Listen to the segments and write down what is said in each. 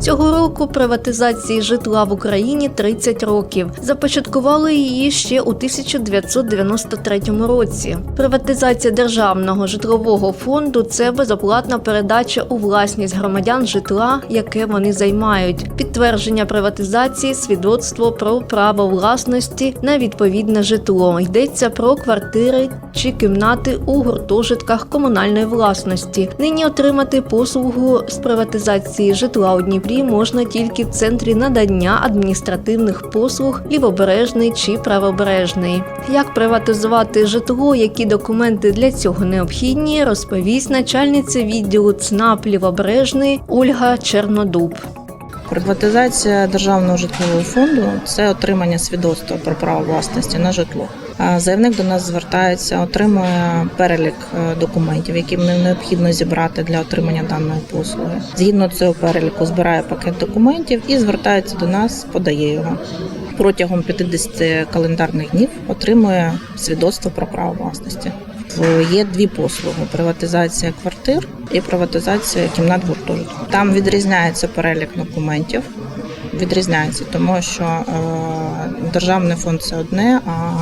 Цього року приватизації житла в Україні 30 років. Започаткували її ще у 1993 році. Приватизація державного житлового фонду це безоплатна передача у власність громадян житла, яке вони займають. Підтвердження приватизації, свідоцтво про право власності на відповідне житло. Йдеться про квартири чи кімнати у гуртожитках комунальної власності. Нині отримати послугу з приватизації житла у Дніпрі можна тільки в центрі надання адміністративних послуг лівобережний чи правобережний. Як приватизувати житло, які документи для цього необхідні, розповість начальниця відділу ЦНАП Лівобережний Ольга Чернодуб. Приватизація державного житлового фонду це отримання свідоцтва про право власності на житло. Заявник до нас звертається, отримує перелік е, документів, які необхідно зібрати для отримання даної послуги. Згідно цього переліку збирає пакет документів і звертається до нас, подає його. Протягом 50 календарних днів отримує свідоцтво про право власності. В- Є дві послуги: приватизація квартир і приватизація кімнат гуртожитку. Там відрізняється перелік документів. Відрізняється, тому що е, державний фонд це одне, а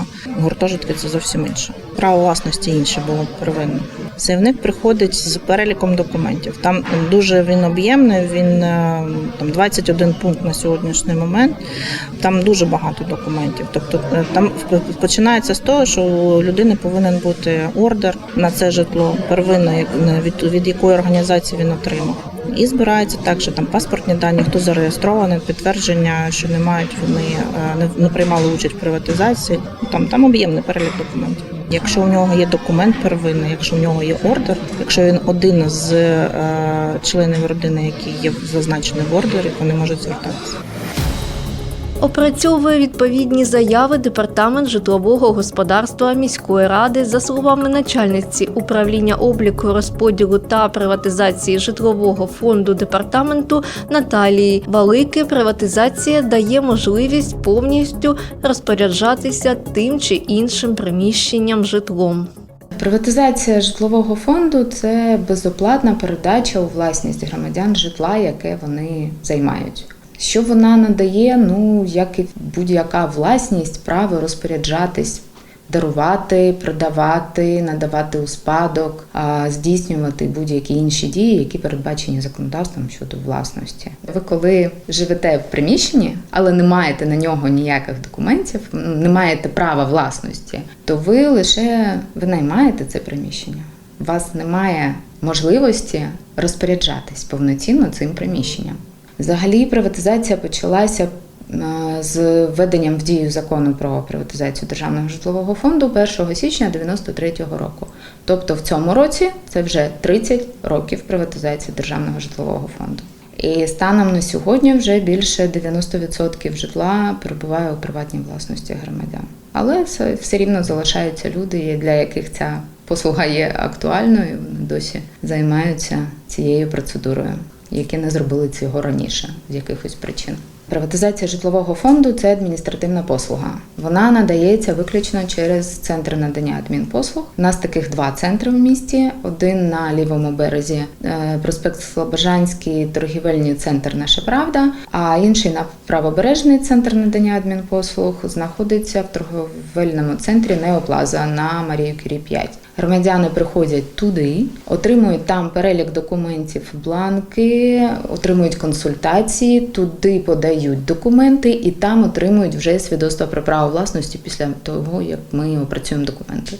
гуртожитки це зовсім інше. Право власності інше було первинне. Заявник приходить з переліком документів. Там дуже він об'ємний. Він е, там 21 пункт на сьогоднішній момент. Там дуже багато документів. Тобто е, там починається з того, що у людини повинен бути ордер на це житло, первинно як- від, від якої організації він отримав. І збирається також там паспортні дані, хто зареєстрований, підтвердження, що не мають вони е, не приймали участь в приватизації. Там там об'ємний перелік документів. Якщо у нього є документ первинний, якщо у нього є ордер, якщо він один з е, членів родини, який є зазначений в ордері, вони можуть звертатися. Опрацьовує відповідні заяви департамент житлового господарства міської ради за словами начальниці управління обліку, розподілу та приватизації житлового фонду департаменту Наталії Балики. Приватизація дає можливість повністю розпоряджатися тим чи іншим приміщенням житлом. Приватизація житлового фонду це безоплатна передача у власність громадян житла, яке вони займають. Що вона надає, ну як і будь-яка власність, право розпоряджатись, дарувати, продавати, надавати у спадок, здійснювати будь-які інші дії, які передбачені законодавством щодо власності. Ви коли живете в приміщенні, але не маєте на нього ніяких документів, не маєте права власності, то ви лише винаймаєте це приміщення. У вас немає можливості розпоряджатись повноцінно цим приміщенням. Взагалі, приватизація почалася е, з введенням в дію закону про приватизацію державного житлового фонду 1 січня 93-го року. Тобто в цьому році це вже 30 років приватизації державного житлового фонду. І станом на сьогодні вже більше 90% житла перебуває у приватній власності громадян. Але все, все рівно залишаються люди, для яких ця послуга є актуальною, вони досі займаються цією процедурою, які не зробили цього раніше з якихось причин. Приватизація житлового фонду це адміністративна послуга. Вона надається виключно через центр надання адмінпослуг. У нас таких два центри в місті: один на лівому березі, е, проспект Слобожанський, торгівельний центр Наша Правда, а інший на правобережний центр надання адмінпослуг знаходиться в торговельному центрі Неоплаза на Марію Кюрі 5. Громадяни приходять туди, отримують там перелік документів, бланки, отримують консультації, туди подають документи і там отримують вже свідоцтво про право власності після того, як ми опрацюємо документи.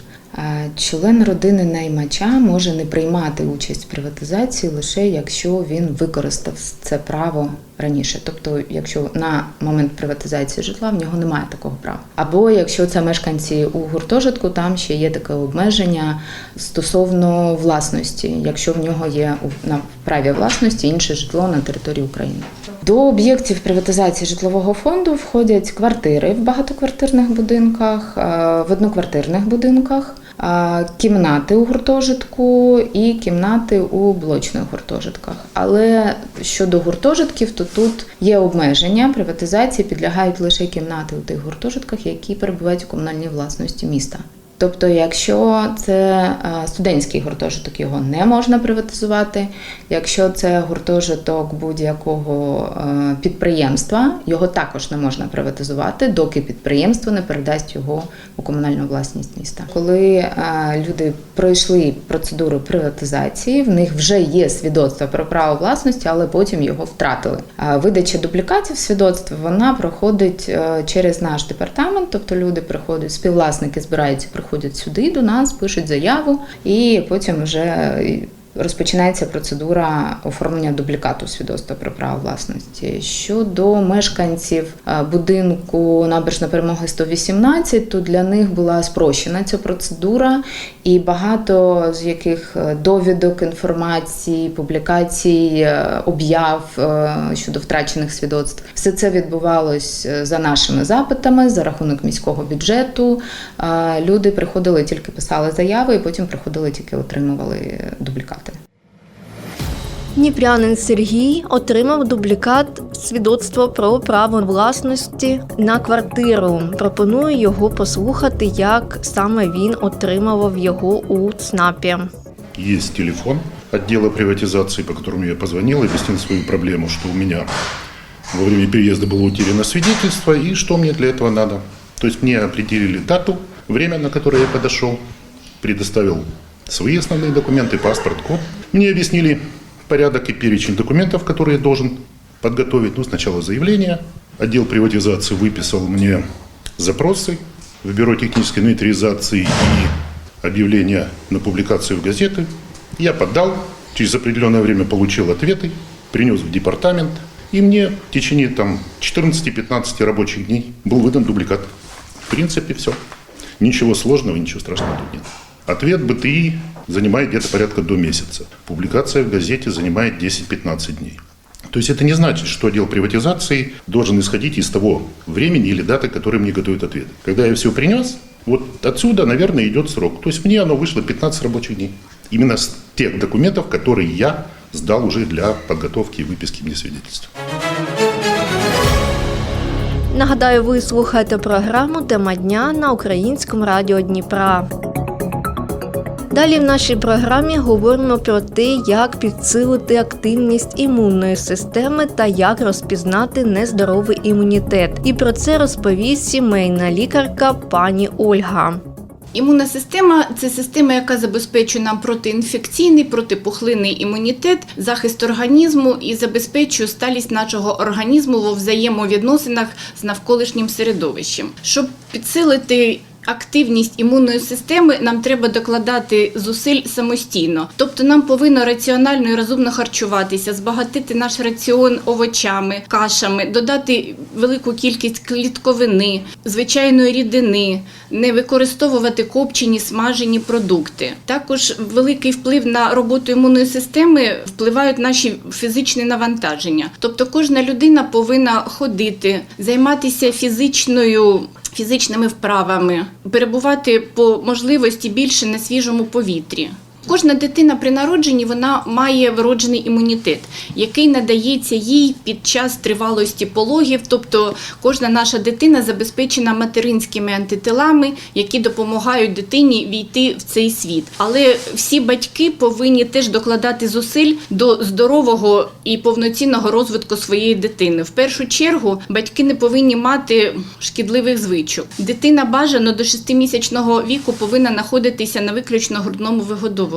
Член родини наймача може не приймати участь в приватизації лише якщо він використав це право раніше. Тобто, якщо на момент приватизації житла в нього немає такого права. Або якщо це мешканці у гуртожитку, там ще є таке обмеження стосовно власності, якщо в нього є на праві власності інше житло на території України. До об'єктів приватизації житлового фонду входять квартири в багатоквартирних будинках, е, в одноквартирних будинках, кімнати у гуртожитку і кімнати у блочних гуртожитках. Але щодо гуртожитків, то тут є обмеження приватизації, підлягають лише кімнати у тих гуртожитках, які перебувають у комунальній власності міста. Тобто, якщо це е, студентський гуртожиток, його не можна приватизувати. Якщо це гуртожиток будь-якого е, підприємства, його також не можна приватизувати, доки підприємство не передасть його у комунальну власність міста. Коли е, люди пройшли процедуру приватизації, в них вже є свідоцтво про право власності, але потім його втратили. Видача дублікатів свідоцтва вона проходить через наш департамент, тобто люди приходять, співвласники збираються, приходять сюди до нас, пишуть заяву, і потім вже розпочинається процедура оформлення дублікату свідоцтва про право власності. Щодо мешканців е, будинку набережна перемоги 118, то для них була спрощена ця процедура, і багато з яких е, довідок, інформації, публікацій, е, об'яв щодо втрачених свідоцтв. Все це відбувалось за нашими запитами, за рахунок міського бюджету. Люди приходили тільки писали заяви, і потім приходили тільки отримували дублікати. Дніпрянин Сергій отримав дублікат свідоцтва про право власності на квартиру. Пропоную його послухати, як саме він отримував його у ЦНАПі. Есть телефон отдела приватизации, по которому я позвонил и объяснил свою проблему, что у меня во время переезда было утеряно свидетельство и что мне для этого надо. То есть мне определили дату, время, на которое я подошел, предоставил свои основные документы, паспорт, код. Мне объяснили порядок и перечень документов, которые я должен подготовить. Ну, сначала заявление. Отдел приватизации выписал мне запросы в Бюро технической инвентаризации и объявление на публикацию в газеты. Я подал, через определенное время получил ответы, принес в департамент, и мне в течение там 14-15 рабочих дней был выдан дубликат. В принципе, все. Ничего сложного, ничего страшного тут нет. Ответ БТИ занимает где-то порядка до месяца. Публикация в газете занимает 10-15 дней. То есть это не значит, что отдел приватизации должен исходить из того времени или даты, которые мне готовят ответ. Когда я все принес, вот отсюда, наверное, идет срок. То есть мне оно вышло 15 рабочих дней. Именно с тех документов, которые я сдал уже для подготовки и выписки мне свидетельств. Нагадаю, ви слухаєте програму Тема дня на українському радіо Дніпра. Далі в нашій програмі говоримо про те, як підсилити активність імунної системи та як розпізнати нездоровий імунітет. І про це розповість сімейна лікарка пані Ольга. Імунна система це система, яка забезпечує нам протиінфекційний, протипухлинний імунітет, захист організму і забезпечує сталість нашого організму во взаємовідносинах з навколишнім середовищем. Щоб підсилити Активність імунної системи нам треба докладати зусиль самостійно, тобто нам повинно раціонально і розумно харчуватися, збагатити наш раціон овочами, кашами, додати велику кількість клітковини, звичайної рідини, не використовувати копчені смажені продукти. Також великий вплив на роботу імунної системи впливають наші фізичні навантаження. Тобто кожна людина повинна ходити, займатися фізичною. Фізичними вправами перебувати по можливості більше на свіжому повітрі. Кожна дитина при народженні вона має вроджений імунітет, який надається їй під час тривалості пологів. Тобто кожна наша дитина забезпечена материнськими антитилами, які допомагають дитині війти в цей світ. Але всі батьки повинні теж докладати зусиль до здорового і повноцінного розвитку своєї дитини. В першу чергу батьки не повинні мати шкідливих звичок. Дитина бажано до 6-місячного віку повинна знаходитися на виключно грудному вигодовуванні.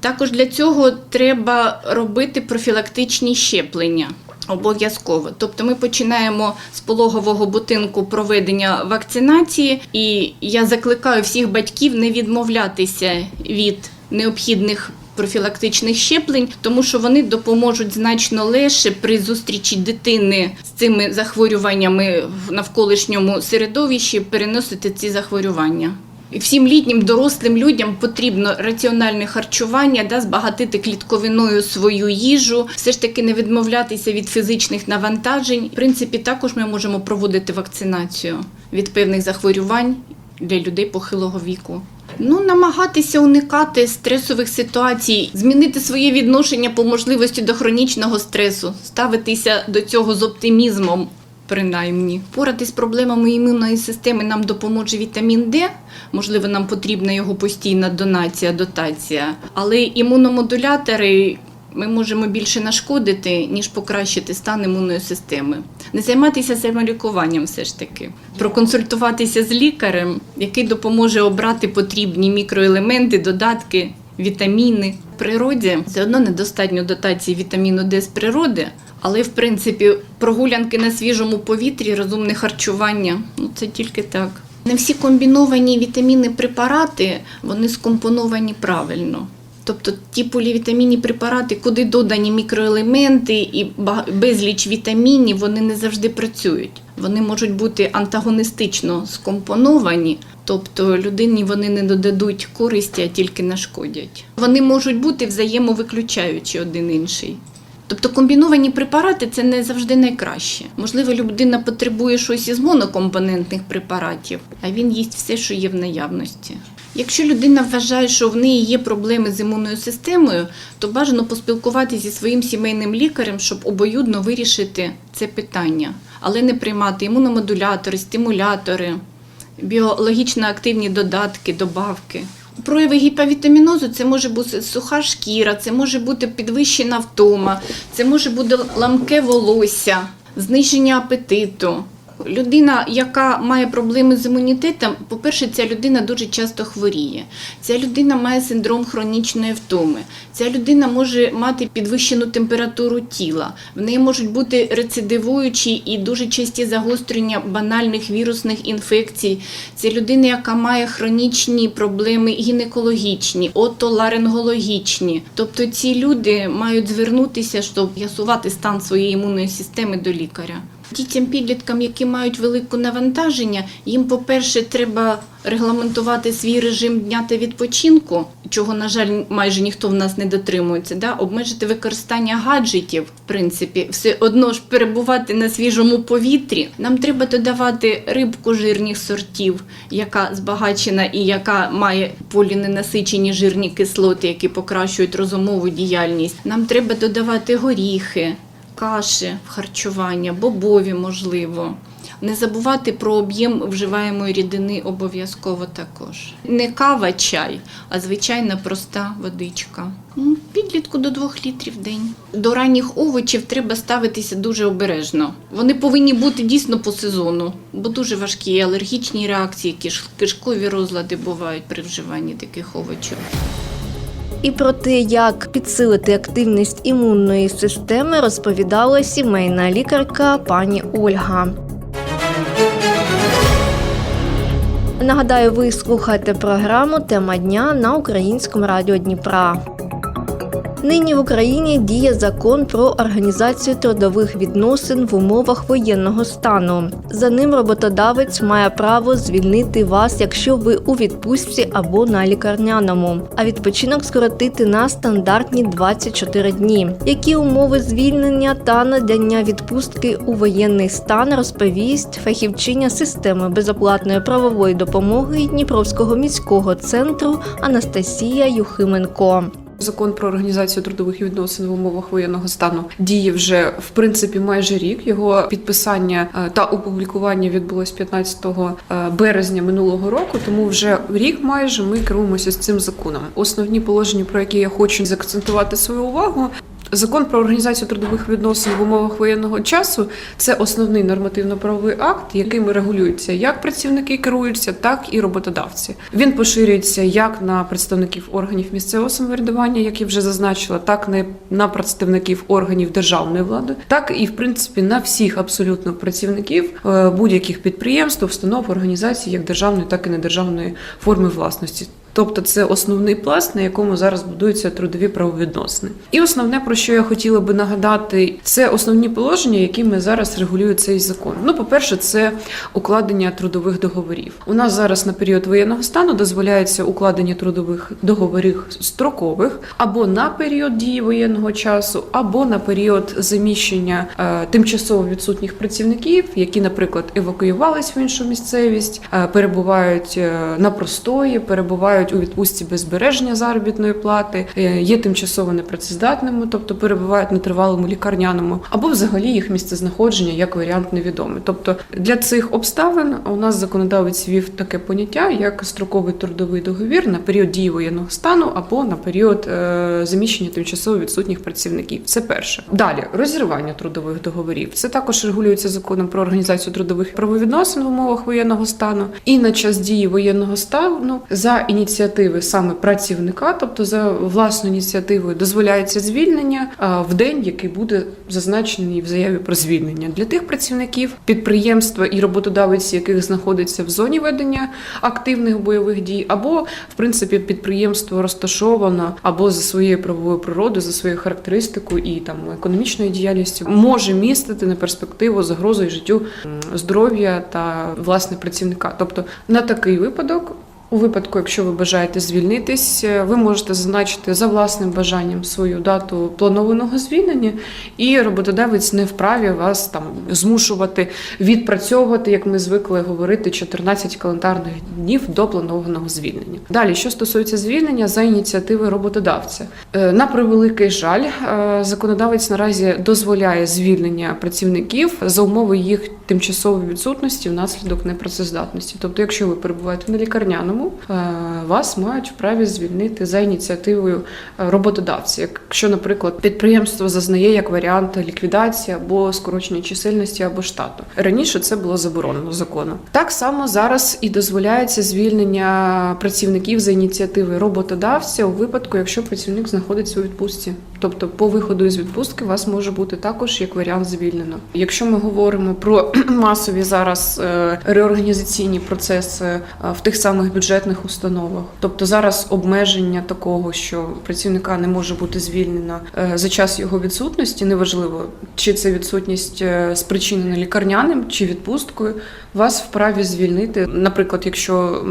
Також для цього треба робити профілактичні щеплення. Обов'язково, тобто ми починаємо з пологового будинку проведення вакцинації, і я закликаю всіх батьків не відмовлятися від необхідних профілактичних щеплень, тому що вони допоможуть значно легше при зустрічі дитини з цими захворюваннями в навколишньому середовищі переносити ці захворювання. Всім літнім дорослим людям потрібно раціональне харчування, да, збагатити клітковиною свою їжу, все ж таки не відмовлятися від фізичних навантажень. В принципі, також ми можемо проводити вакцинацію від певних захворювань для людей похилого віку. Ну, намагатися уникати стресових ситуацій, змінити своє відношення по можливості до хронічного стресу, ставитися до цього з оптимізмом. Принаймні, Впоратись з проблемами імунної системи нам допоможе вітамін Д. Можливо, нам потрібна його постійна донація, дотація. Але імуномодулятори ми можемо більше нашкодити, ніж покращити стан імунної системи. Не займатися самолікуванням все ж таки. Проконсультуватися з лікарем, який допоможе обрати потрібні мікроелементи, додатки, вітаміни. В природі все одно недостатньо дотації вітаміну Д з природи, але в принципі прогулянки на свіжому повітрі, розумне харчування ну це тільки так. Не всі комбіновані вітамінні препарати вони скомпоновані правильно. Тобто ті полівітамінні препарати, куди додані мікроелементи і безліч вітамінів, вони не завжди працюють. Вони можуть бути антагоністично скомпоновані, тобто людині вони не додадуть користі, а тільки нашкодять. Вони можуть бути взаємовиключаючі один інший. Тобто комбіновані препарати це не завжди найкраще. Можливо, людина потребує щось із монокомпонентних препаратів, а він їсть все, що є в наявності. Якщо людина вважає, що в неї є проблеми з імунною системою, то бажано поспілкуватися зі своїм сімейним лікарем, щоб обоюдно вирішити це питання, але не приймати імуномодулятори, стимулятори, біологічно активні додатки, добавки. Прояви гіповітамінозу це може бути суха шкіра, це може бути підвищена втома, це може бути ламке волосся, зниження апетиту. Людина, яка має проблеми з імунітетом, по-перше, ця людина дуже часто хворіє. Ця людина має синдром хронічної втоми. Ця людина може мати підвищену температуру тіла. В неї можуть бути рецидивуючі і дуже часті загострення банальних вірусних інфекцій. Це людина, яка має хронічні проблеми гінекологічні, отоларингологічні. Тобто ці люди мають звернутися, щоб з'ясувати стан своєї імунної системи до лікаря. Дітям підліткам, які мають велике навантаження, їм, по-перше, треба регламентувати свій режим дня та відпочинку, чого, на жаль, майже ніхто в нас не дотримується. Да? Обмежити використання гаджетів, в принципі, все одно ж перебувати на свіжому повітрі. Нам треба додавати рибку жирних сортів, яка збагачена і яка має поліненасичені жирні кислоти, які покращують розумову діяльність. Нам треба додавати горіхи каші в харчування, бобові, можливо. Не забувати про об'єм вживаємої рідини обов'язково також. Не кава, чай, а звичайна проста водичка. Ну, Підлітку до 2 літрів в день. До ранніх овочів треба ставитися дуже обережно. Вони повинні бути дійсно по сезону, бо дуже важкі алергічні реакції, киш- кишкові розлади бувають при вживанні таких овочів. І про те, як підсилити активність імунної системи, розповідала сімейна лікарка пані Ольга. Нагадаю, ви слухаєте програму Тема дня на українському радіо Дніпра. Нині в Україні діє закон про організацію трудових відносин в умовах воєнного стану. За ним роботодавець має право звільнити вас, якщо ви у відпустці або на лікарняному, а відпочинок скоротити на стандартні 24 дні. Які умови звільнення та надання відпустки у воєнний стан розповість фахівчиня системи безоплатної правової допомоги Дніпровського міського центру Анастасія Юхименко. Закон про організацію трудових відносин в умовах воєнного стану діє вже в принципі майже рік. Його підписання е, та опублікування відбулось 15 е, березня минулого року. Тому вже рік майже ми керуємося з цим законом. Основні положення, про які я хочу закцентувати свою увагу. Закон про організацію трудових відносин в умовах воєнного часу це основний нормативно-правовий акт, яким регулюються як працівники керуються, так і роботодавці. Він поширюється як на представників органів місцевого самоврядування, як я вже зазначила, так і на представників органів державної влади, так і в принципі на всіх абсолютно працівників е, будь-яких підприємств, установ, організацій, як державної, так і недержавної форми власності. Тобто це основний пласт, на якому зараз будуються трудові правовідносини. І основне, про що я хотіла би нагадати, це основні положення, якими зараз регулює цей закон. Ну, по-перше, це укладення трудових договорів. У нас зараз на період воєнного стану дозволяється укладення трудових договорів строкових або на період дії воєнного часу, або на період заміщення е, тимчасово відсутніх працівників, які, наприклад, евакуювались в іншу місцевість, е, перебувають е, на простої, перебувають перебувають у відпустці без збереження заробітної плати, е, є тимчасово непрацездатними, тобто перебувають на тривалому лікарняному, або взагалі їх місцезнаходження як варіант невідомий. Тобто для цих обставин у нас законодавець вів таке поняття як строковий трудовий договір на період дії воєнного стану або на період е, заміщення тимчасово відсутніх працівників. Це перше. Далі розірвання трудових договорів. Це також регулюється законом про організацію трудових правовідносин в умовах воєнного стану. І на час дії воєнного стану за ініціативи саме працівника, тобто за власною ініціативою, дозволяється звільнення в день, який буде зазначений в заяві про звільнення для тих працівників, підприємства і роботодавець, яких знаходиться в зоні ведення активних бойових дій, або в принципі підприємство розташовано або за своєю правовою природою, за своєю характеристикою і там економічною діяльністю може містити на перспективу загрозу життю здоров'я та власне працівника. Тобто на такий випадок. У випадку, якщо ви бажаєте звільнитись, е, ви можете зазначити за власним бажанням свою дату планованого звільнення, і роботодавець не вправі вас там змушувати відпрацьовувати, як ми звикли говорити, 14 календарних днів до планованого звільнення. Далі, що стосується звільнення за ініціативи роботодавця, Е, на превеликий жаль, е, законодавець наразі дозволяє звільнення працівників за умови їх тимчасової відсутності внаслідок непрацездатності. Тобто, якщо ви перебуваєте на лікарняному, е, вас мають вправі звільнити за ініціативою е, роботодавця. Якщо, наприклад, підприємство зазнає як варіант ліквідації або скорочення чисельності або штату. Раніше це було заборонено законом. Так само зараз і дозволяється звільнення працівників за ініціативи роботодавця у випадку, якщо працівник знаходиться у відпустці. Тобто, по виходу із відпустки вас може бути також як варіант звільнено. Якщо ми говоримо про масові зараз е, реорганізаційні процеси в тих самих бюджетних установах, тобто зараз обмеження такого, що працівника не може бути звільнено е, за час його відсутності, неважливо, чи це відсутність е, спричинена лікарняним чи відпусткою, вас вправі звільнити. Наприклад, якщо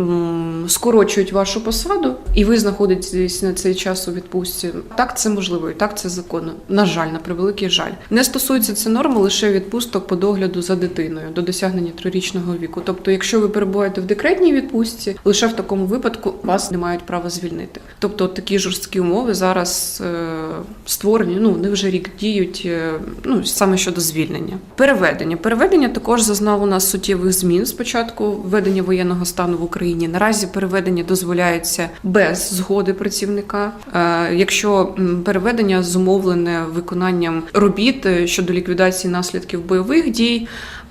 скорочують вашу посаду, і ви знаходитесь на цей час у відпустці, так це можливо, і так це законно. На жаль, на превеликий жаль. Не стосується це норми лише відпусток по догляду за дитиною до досягнення трирічного віку. Тобто, якщо ви перебуваєте в декретній відпустці, лише в такому випадку вас не мають права звільнити. Тобто, такі жорсткі умови зараз е, створені. Ну не вже рік діють. е, ну саме щодо звільнення. Переведення. Переведення також зазнало у нас суттєвих змін з початку введення воєнного стану в Україні. Наразі переведення дозволяється без згоди працівника. Е, Якщо переведення зумовлене виконанням робіт е, щодо ліквідації наслідків бойових дій.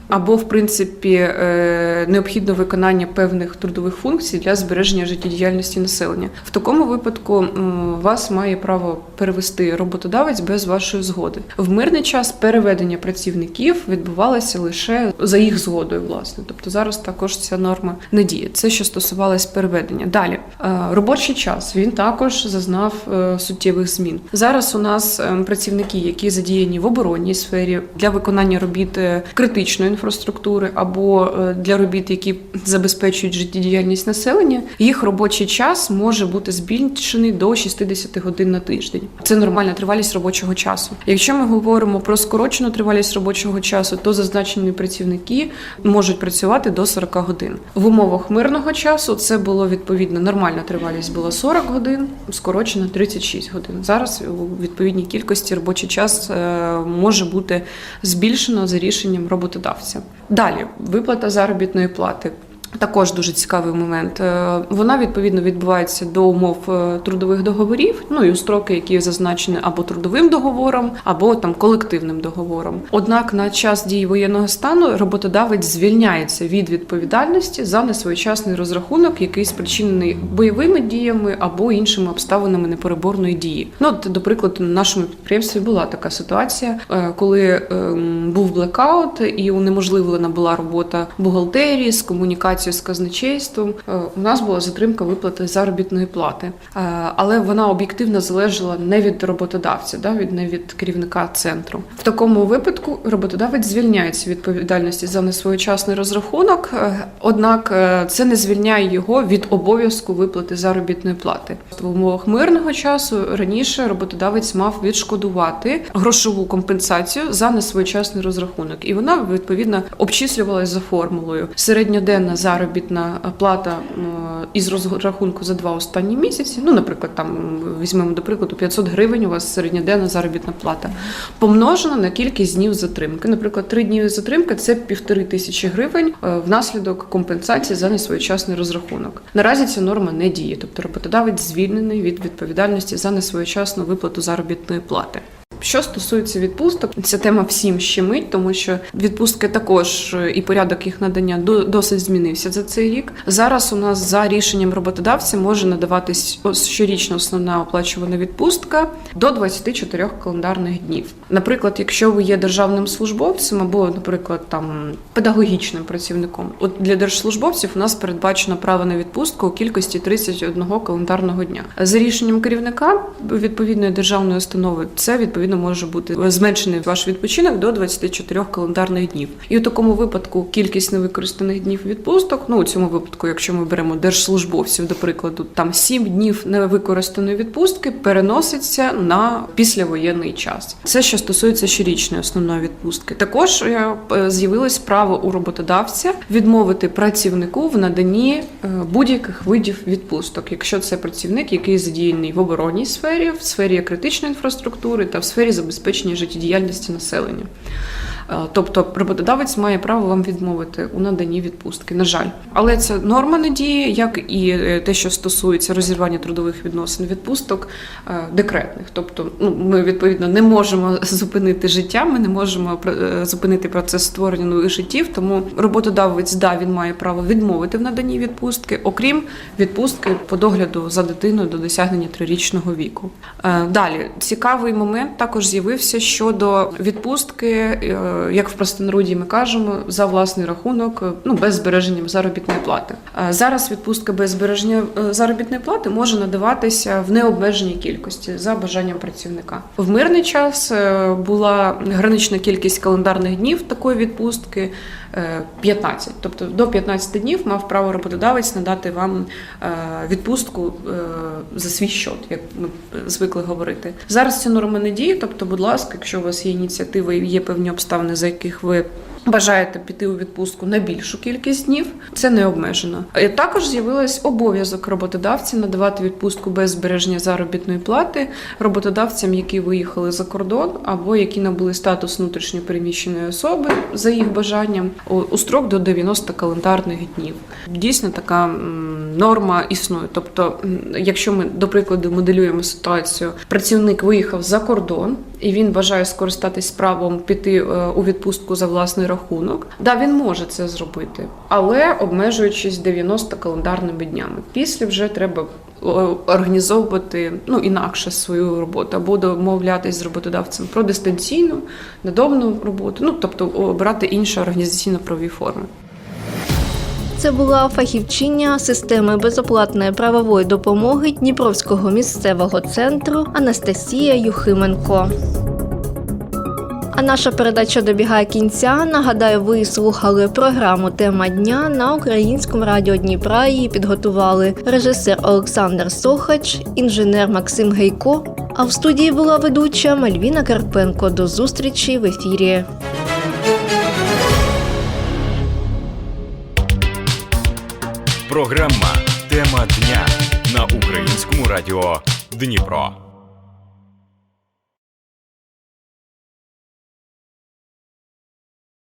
Або, в принципі, е, необхідне виконання певних трудових функцій для збереження життєдіяльності населення. В такому випадку вас має право перевести роботодавець без вашої згоди. В мирний час переведення працівників відбувалося лише за їх згодою, власне. Тобто зараз також ця норма не діє. Це що стосувалось переведення. Далі е, робочий час він також зазнав е, суттєвих змін. Зараз у нас е, працівники, які задіяні в оборонній сфері для виконання робіт критичної інфраструктури або е, для робіт, які забезпечують життєдіяльність населення, їх робочий час може бути збільшений до 60 годин на тиждень. Це нормальна тривалість робочого часу. Якщо ми говоримо про скорочену тривалість робочого часу, то зазначені працівники можуть працювати до 40 годин. В умовах мирного часу це було відповідно нормальна тривалість була 40 годин, скорочена 36 годин. Зараз у відповідній кількості робочий час е, може бути збільшено за рішенням роботодавця. Далі виплата заробітної плати. Також дуже цікавий момент. Е, Вона відповідно відбувається до умов е, трудових договорів, ну і у строки, які зазначені або трудовим договором, або там колективним договором. Однак на час дії воєнного стану роботодавець звільняється від відповідальності за несвоєчасний розрахунок, який спричинений бойовими діями або іншими обставинами непереборної дії. Ну, от, до прикладу, на нашому підприємстві була така ситуація, е, коли ем, був блекаут і унеможливлена була робота бухгалтерії з комунікацією з казначейством. Е, У нас була затримка виплати заробітної плати, Е, але вона об'єктивно залежала не від роботодавця, да, від не від керівника центру. В такому випадку роботодавець звільняється відповідальності за несвоєчасний розрахунок, е, однак це не звільняє його від обов'язку виплати заробітної плати. В умовах мирного часу раніше роботодавець мав відшкодувати грошову компенсацію за несвоєчасний розрахунок, і вона відповідно обчислювалась за формулою. Середньоденна заробітна плата із розрахунку за два останні місяці. Ну, наприклад, там візьмемо до прикладу 500 гривень. У вас середньоденна заробітна плата, помножена на кількість днів затримки. Наприклад, три дні затримки це півтори тисячі гривень е, внаслідок компенсації за несвоєчасний розрахунок. Наразі ця норма не діє, тобто роботодавець звільнений від відповідальності за несвоєчасну виплату заробітної плати. Що стосується відпусток, ця тема всім щемить, тому що відпустки також е, і порядок їх надання до- досить змінився за цей рік. Зараз у нас за рішенням роботодавця може надаватись щорічна основна оплачувана відпустка до 24 календарних днів. Наприклад, якщо ви є державним службовцем або, наприклад, там педагогічним працівником, от для держслужбовців у нас передбачено право на відпустку у кількості 31 календарного дня. За рішенням керівника відповідної державної установи, це відповідно може бути зменшений ваш відпочинок до 24 календарних днів. І у такому випадку кількість невикористаних днів відпусток, ну у цьому випадку, якщо ми беремо держслужбовців, до прикладу, там 7 днів невикористаної відпустки переноситься на післявоєнний час. Це що стосується щорічної основної відпустки. Також е, е, з'явилось право у роботодавця відмовити працівнику в наданні е, будь-яких видів відпусток, якщо це працівник, який задіяний в оборонній сфері, в сфері критичної інфраструктури та в сфері забезпечення життєдіяльності населення. Е, Тобто роботодавець має право вам відмовити у наданні відпустки. На жаль, але це норма не діє, як і е, те, що стосується розірвання трудових відносин відпусток е, декретних. Тобто, ну ми відповідно не можемо зупинити життя, ми не можемо зупинити процес створення нових життів. Тому роботодавець да він має право відмовити в наданні відпустки, окрім відпустки по догляду за дитиною до досягнення трирічного віку. Далі цікавий момент також з'явився щодо відпустки, як в простонароді ми кажемо, за власний рахунок, е, ну без збереження заробітної плати. Зараз відпустка без збереження е, заробітної плати може надаватися в необмеженій кількості за бажанням працівника. В мирний час е, була гранична кількість календарних днів такої відпустки е, 15. Тобто до 15 днів мав право роботодавець надати вам відпустку за свій счет, як ми звикли говорити. Зараз ця норма не діє, тобто, будь ласка, якщо у вас є ініціатива і є певні обставини, за яких ви бажаєте піти у відпустку на більшу кількість днів, це не обмежено. Е, Також з'явилось обов'язок роботодавця надавати відпустку без збереження заробітної плати роботодавцям, які виїхали за кордон або які набули статус внутрішньопереміщеної особи за їх бажанням у- у строк до 90 календарних днів. Дійсно, така норма існує. Тобто, якщо ми до прикладу моделюємо ситуацію, працівник виїхав за кордон і він бажає скористатись правом піти е, у відпустку за власний рахунок. Да, він може це зробити, але обмежуючись 90 календарними днями. Після вже треба е, організовувати ну інакше свою роботу або домовлятись з роботодавцем про дистанційну надомну роботу, ну тобто обрати інші організаційно-правові форми. Це була фахівчиня системи безоплатної правової допомоги Дніпровського місцевого центру Анастасія Юхименко. А наша передача добігає кінця. Нагадаю, ви слухали програму Тема дня на українському радіо Дніпра. Її підготували режисер Олександр Сохач, інженер Максим Гейко. А в студії була ведуча Мальвіна Карпенко. До зустрічі в ефірі. Програма Тема дня на українському радіо Дніпро.